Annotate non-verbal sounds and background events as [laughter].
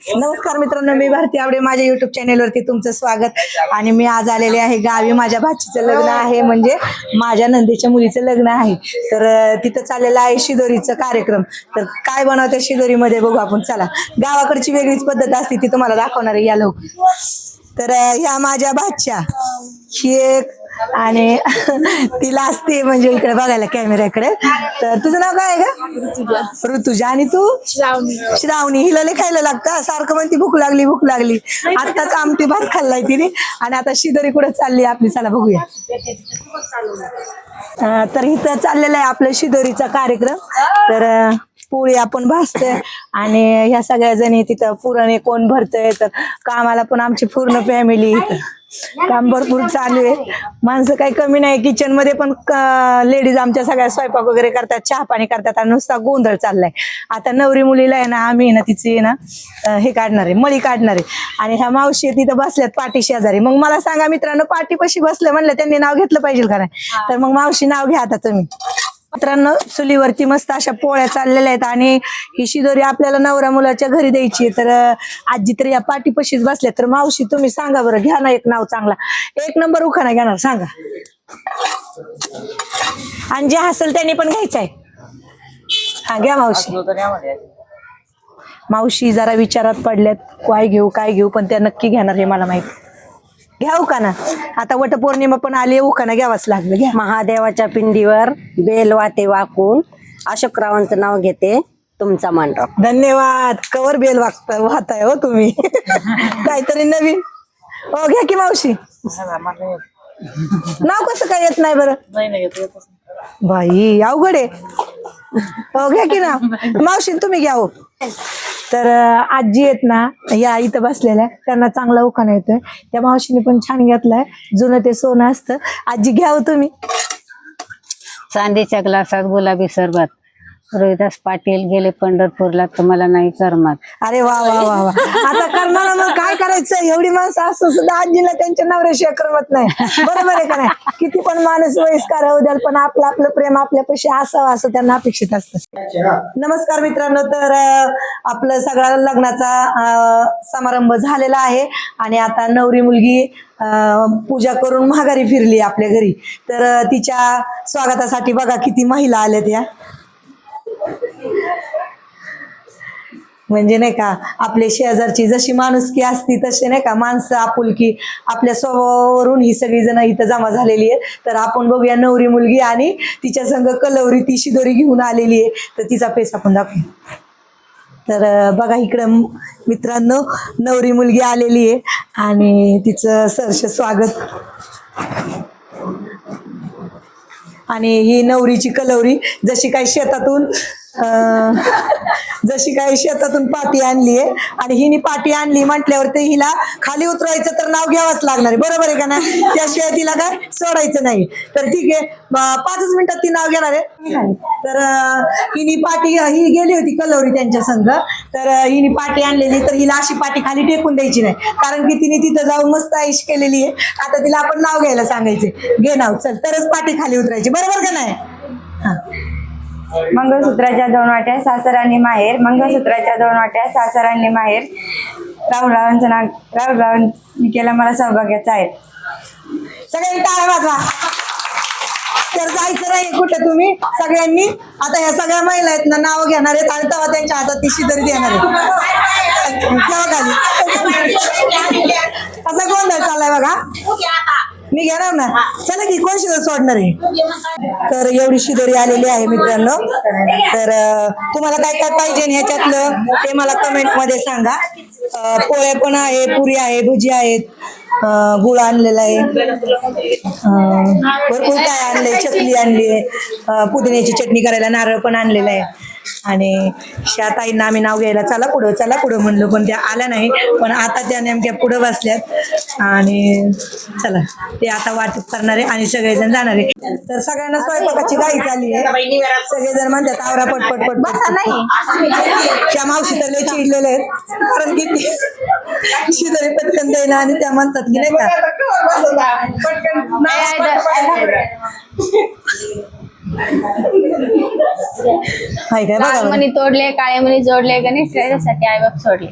नमस्कार मित्रांनो मी भारती आवडे. माझ्या युट्यूब चॅनेलवरती तुमचं स्वागत. आणि मी आज आलेले आहे गावी. माझ्या भाचीचं लग्न आहे म्हणजे माझ्या नंदीच्या मुलीचं लग्न आहे. तर तिथं चाललेलं आहे शिदोरीचं कार्यक्रम. तर काय बनवते शिदोरीमध्ये बघू आपण. चला. गावाकडची वेगळीच पद्धत असते ती तुम्हाला दाखवणार आहे. या लोक तर ह्या माझ्या भाच्या. ही एक आणि [laughs] तिला असते म्हणजे इकडे बघायला कॅमेऱ्याकडे तर तुझं नाव काय आहे का ऋतुजा. आणि तू? श्रावणी. हिला लय खायला लागतं. सारखं म्हणती भूक लागली भूक लागली. आताच आमटी भात खाल्लाय तिने. आणि आता शिदोरी कुठे चालली आपली? चला बघूया. तर इथं चाललेला आहे आपलं शिदोरीचा कार्यक्रम. तर पोळी आपण भाजतोय आणि ह्या सगळ्या जणी तिथं पुराणे कोण भरतय तर कामाला पण आमची पूर्ण फॅमिली काम भरपूर चालू आहे. माणसं काही कमी नाही. किचनमध्ये पण लेडीज आमच्या सगळ्या स्वयंपाक वगैरे करतात चहा पाणी करतात आणि नुसता गोंधळ चाललाय. आता नवरी मुलीला आहे ना आम्ही ना तिची आहे ना हे काढणार आहे मळी काढणार आहे. आणि ह्या मावशी तिथं बसल्यात पाठी शेजारी. मग मला सांगा मित्रांनो पाठी कशी बसलं म्हणलं त्यांनी नाव घेतलं पाहिजे का नाही? तर मग मावशी नाव घ्या आता तुम्ही. मित्रांनो चुलीवरती मस्त अशा पोळ्या चाललेल्या आहेत आणि ही शिदोरी आपल्याला नवरा मुलाच्या घरी द्यायची. तर आजी तर या पाठीपाशीच बसल्या. तर मावशी तुम्ही सांगा बरं घ्या ना एक नाव चांगला. एक नंबर उखाणा घेणार सांगा. आणि जे हसेल त्यांनी पण घ्यायचं आहे. हा घ्या मावशी. मावशी जरा विचारात पडल्यात काय घेऊ काय घेऊ? पण त्या नक्की घेणार हे मला माहीत. घ्या उखाना आता वटपौर्णिमा पण आली उखाना घ्यावाच लागलं घ्या. महादेवाच्या पिंडीवर बेल वाते वाकून. अशोकरावांचं नाव घेते तुमचा मांडव धन्यवाद. कवर बेल वागता वाहताय हो तुम्ही. [laughs] काहीतरी नवीन? हो घ्या की मावशी. नाव कसं काय येत नाही बरं? बाई अवघड आहे. हो घ्या की ना. मावशी तुम्ही घ्या हो. तर आजी आहेत ना या इथं बसलेल्या त्यांना चांगला उखाणा येतोय. त्या मावशीने पण छान घेतलाय. जुनं ते सोनं असतं. आजी घ्याव हो तुम्ही. चांदीच्या ग्लासात गुलाबी सरबत. रोहिदास पाटील गेले पंढरपूरला तर मला नाही करमत अरे वा वा वा वा. आता करणार मग काय करायचं एवढी माणसं असं सुद्धा आजीला त्यांच्या नवऱ्याशिवाय करमत नाही. बरोबर आहे का नाही? किती पण माणूस वयस्कार होऊ द्याल पण आपलं आपलं प्रेम आपल्यापाशी असावं असं त्यांना अपेक्षित असतं. नमस्कार मित्रांनो तर आपलं सगळा लग्नाचा समारंभ झालेला आहे. आणि आता नवरी मुलगी पूजा करून माघारी फिरली आपल्या घरी. तर तिच्या स्वागतासाठी बघा किती महिला आल्यात या. म्हणजे नाही का आपल्या शेजारची जशी माणुसकी असती तशी नाही का माणसं आपुलकी आपल्या स्वभावावरून ही सगळी जण इथं जमा झालेली आहे तर आपण बघूया नवरी मुलगी आणि तिच्या संग कलवरी ती शिदोरी घेऊन आलेली आहे. तर तिचा पेस आपण दाखवू. तर बघा इकडं मित्रांनो नवरी मुलगी आलेली आहे. आणि तिचं सरस स्वागत. आणि ही नवरीची कलवरी जशी काही शेतातून जशी काही शेतातून पाटी आणली आहे आणि हिने पाटी आणली म्हटल्यावर ते हिला खाली उतरायचं तर नाव घ्यावंच लागणार आहे. बरोबर आहे का ना त्याशिवाय तिला काय सोडायचं नाही. तर ठीक आहे. पाचच मिनिटात ती नाव घेणार आहे. तर हिने पाटी ही गेली होती कलवरी त्यांच्या संघ. तर हिने पाटी आणलेली तर हिला अशी पाटी खाली टेकून द्यायची नाही. कारण की तिने तिथं जाऊन मस्त आईश केलेली आहे. आता तिला आपण नाव घ्यायला सांगायचे घे नाव चल. तरच पाटी खाली उतरायची. बरोबर का नाही? हा. मंगळसूत्राच्या दोन वाट्या सासर आणि माहेर. मंगळसूत्राच्या दोन वाट्या सासर आणि माहेर. राहुलरावांचं नाव राहुलरावांनी केला मला सौभाग्याचा आहे. सगळ्यांनी टाळ्या वाजवा. तर जायचं नाही कुठे तुम्ही? सगळ्यांनी आता या सगळ्या महिला आहेत ना नाव घेणार आहेत. आणि तेव्हा त्यांच्या हातात ती शिदरी देणार आहेत. [laughs] असा गोंधळ चाललाय बघा. मी घेणार ना? चला की कोण शिदर सोडणार आहे? तर एवढी शिदोरी आलेली आहे मित्रांनो. तर तुम्हाला काय काय पाहिजे ह्याच्यातलं ते मला कमेंटमध्ये सांगा. पोळ्या पण आहे पुरी आहे भुजी आहेत. गुळ आणलेला आहे. भरपूर काय आणलंय चकली आणली आहे. पुदिन्याची चटणी करायला नारळ पण आणलेला आहे. आणि ताईंना आम्ही नाव घ्यायला चला पुढं चला पुढं म्हणलो पण त्या आल्या नाही. पण आता त्या नेमक्या पुढं बसल्यात. आणि चला ते आता वाटप करणारे आणि सगळेजण जाणारे तर सगळ्यांना स्वयंपाकाची गाई झाली आहे. सगळेजण म्हणतात आवरा पटपट पटपट नाही त्या मावशी तर लय चिडलेले आहेत. कारण की शिदरी पटकन देईना आणि त्या म्हणतात की नाही का? हाय काय बघा बरं. मनी तोडले काळे मणी जोडले गणेश त्याच्यासाठी आई बाप सोडले